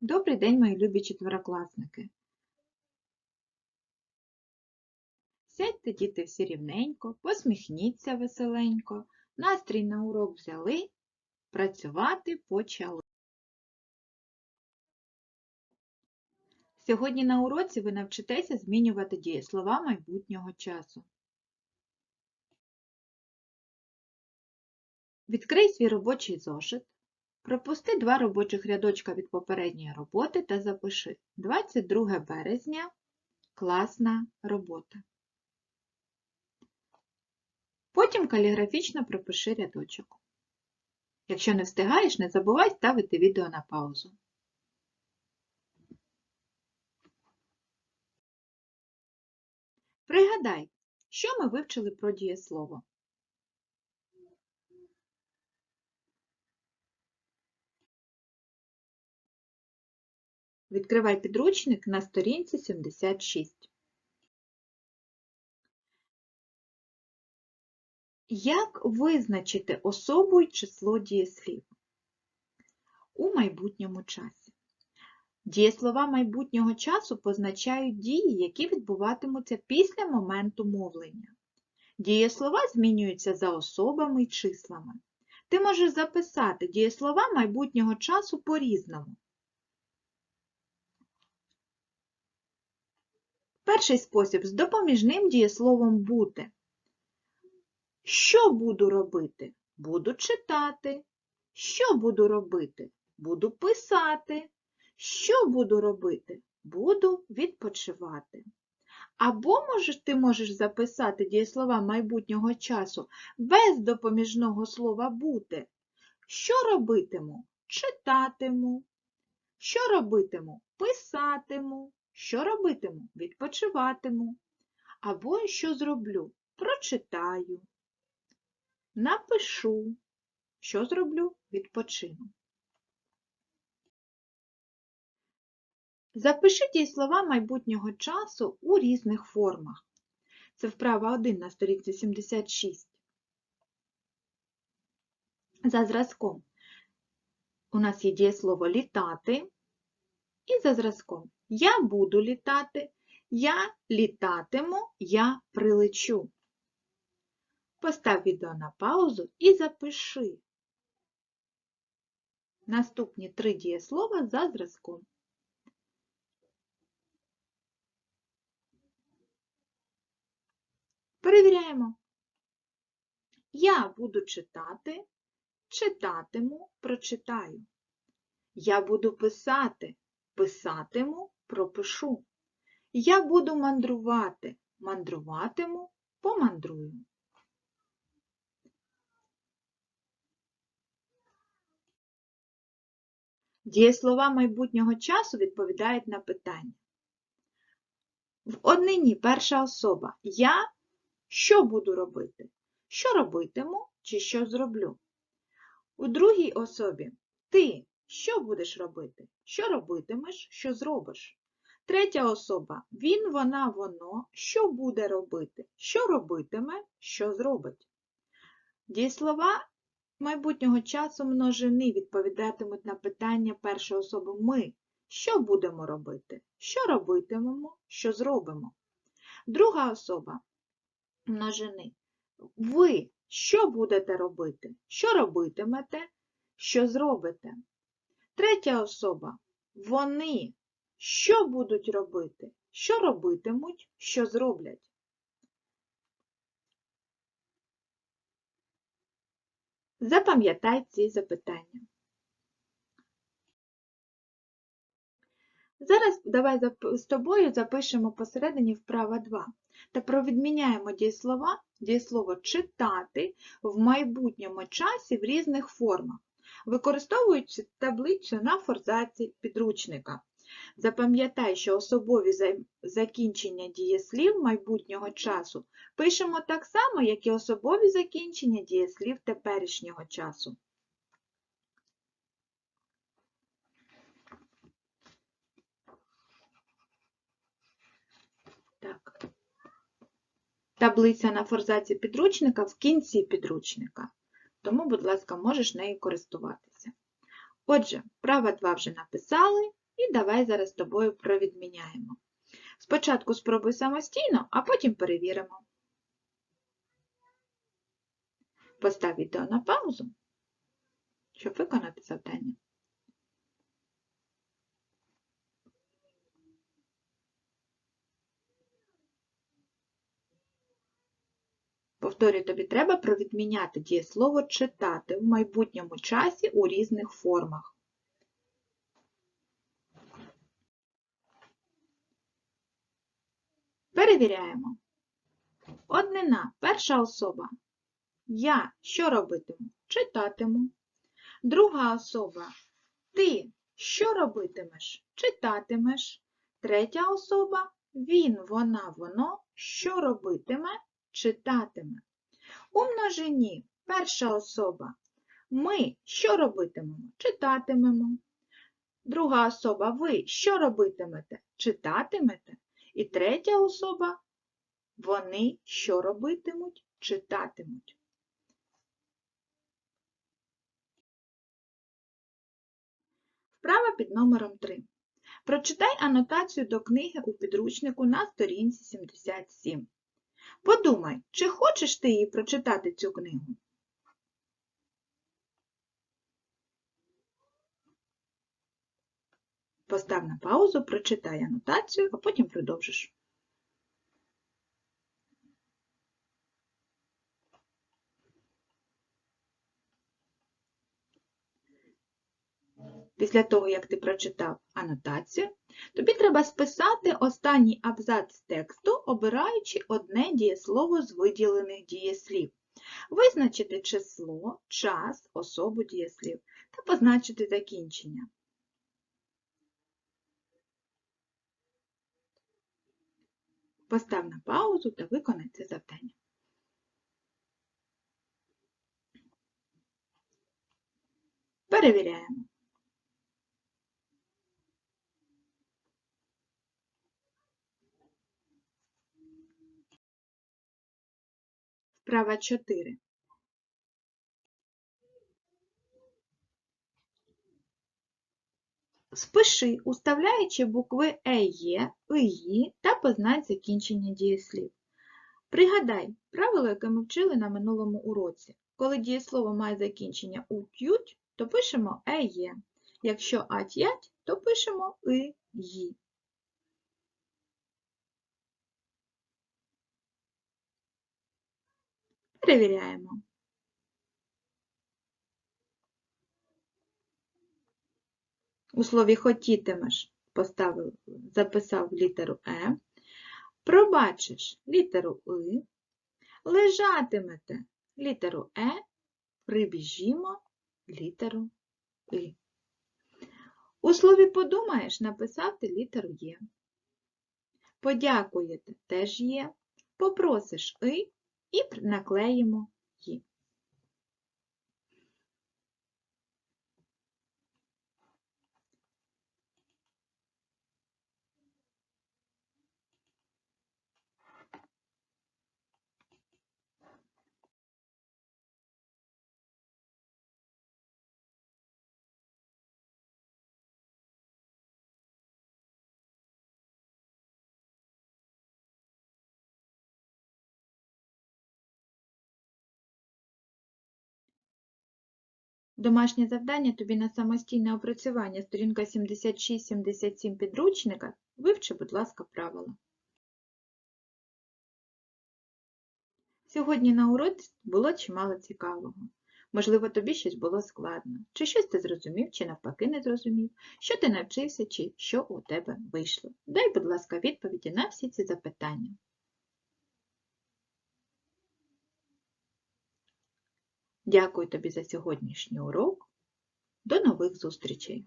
Добрий день, мої любі четверокласники. Сядьте, діти, всі рівненько, посміхніться веселенько, настрій на урок взяли, працювати почали. Сьогодні на уроці ви навчитеся змінювати дієслова майбутнього часу. Відкрий свій робочий зошит. Пропусти два робочих рядочка від попередньої роботи та запиши 22 березня класна робота. Потім каліграфічно пропиши рядочок. Якщо не встигаєш, не забувай ставити відео на паузу. Пригадай, що ми вивчили про дієслово. Відкривай підручник на сторінці 76. Як визначити особу й число дієслів у майбутньому часі? Дієслова майбутнього часу позначають дії, які відбуватимуться після моменту мовлення. Дієслова змінюються за особами й числами. Ти можеш записати дієслова майбутнього часу по-різному. Перший спосіб з допоміжним дієсловом бути. Що буду робити? Буду читати. Що буду робити? Буду писати. Що буду робити? Буду відпочивати. Або можеш, ти можеш записати дієслова майбутнього часу без допоміжного слова бути. Що робитиму? Читатиму. Що робитиму? Писатиму. Що робитиму? Відпочиватиму. Або що зроблю? Прочитаю. Напишу. Що зроблю? Відпочину. Запиши дієслова майбутнього часу у різних формах. Це вправа 1 на сторінці 76. За зразком у нас є дієслово літати. І за зразком я буду літати, я літатиму, я прилечу. Постав відео на паузу і запиши наступні три дієслова за зразком. Перевіряємо. Я буду читати, читатиму, прочитаю. Я буду писати, писатиму, пропишу. Я буду мандрувати, мандруватиму, помандрую. Дієслова майбутнього часу відповідають на питання. В однині перша особа я що буду робити? Що робитиму чи що зроблю? У другій особі ти що будеш робити? Що робитимеш, що зробиш? Третя особа він, вона, воно, що буде робити? Що робитиме, що зробить? Дієслова майбутнього часу множини відповідатимуть на питання першої особи ми. Що будемо робити? Що робитимемо, що зробимо? Друга особа множини. Ви що будете робити? Що робитимете, що зробите? Третя особа вони що будуть робити? Що робитимуть, що зроблять? Запам'ятай ці запитання. Зараз давай з тобою запишемо посередині вправа 2 та провідміняємо дієслова, дієслово читати в майбутньому часі в різних формах, використовуючи таблицю на форзаці підручника. Запам'ятай, що особові закінчення дієслів майбутнього часу пишемо так само, як і особові закінчення дієслів теперішнього часу. Так. Таблиця на форзаці підручника в кінці підручника. Тому, будь ласка, можеш нею користуватися. Отже, права 2 вже написали, І давай зараз з тобою провідміняємо. Спочатку спробуй самостійно, а потім перевіримо. Постав відео на паузу, щоб виконати завдання. Повторюю, тобі треба провідміняти дієслово читати в майбутньому часі у різних формах. Перевіряємо. Однина, перша особа. Я що робитиму? Читатиму. Друга особа. Ти що робитимеш? Читатимеш. Третя особа. Він, вона, воно що робитиме? Читатиме. У множині перша особа. Ми що робитимемо? Читатимемо. Друга особа. Ви що робитимете? Читатимете. І третя особа. Вони що робитимуть? Читатимуть. Вправа під номером 3. Прочитай анотацію до книги у підручнику на сторінці 77. Подумай, чи хочеш ти її прочитати цю книгу? Постав на паузу, прочитай анотацію, а потім продовжиш. Після того, як ти прочитав анотацію, тобі треба списати останній абзац тексту, обираючи одне дієслово з виділених дієслів. Визначити число, час, особу дієслів та позначити закінчення. Постав на паузу та виконай це завдання. Перевіряємо. Вправа 4. Спиши, уставляючи букви Е, Є, та позначь закінчення дієслів. Пригадай правило, яке ми вчили на минулому уроці. Коли дієслово має закінчення «уть-ють», то пишемо «е. Якщо «ать-ять», то пишемо «и-ї». Перевіряємо. У слові хотітимеш поставив, записав літеру Е. Пробачиш літеру И. Лежатимете літеру Е. Прибіжімо літеру И. У слові подумаєш, написав ти літеру Є. Подякуєте теж є. Попросиш И і наклеїмо «ї». Домашнє завдання тобі на самостійне опрацювання, сторінка 76-77 підручника. Вивчи, будь ласка, правила. Сьогодні на уроці було чимало цікавого. Можливо, тобі щось було складно, чи щось ти зрозумів, чи навпаки не зрозумів, що ти навчився, чи що у тебе вийшло. Дай, будь ласка, відповіді на всі ці запитання. Дякую тобі за сьогоднішній урок. До нових зустрічей!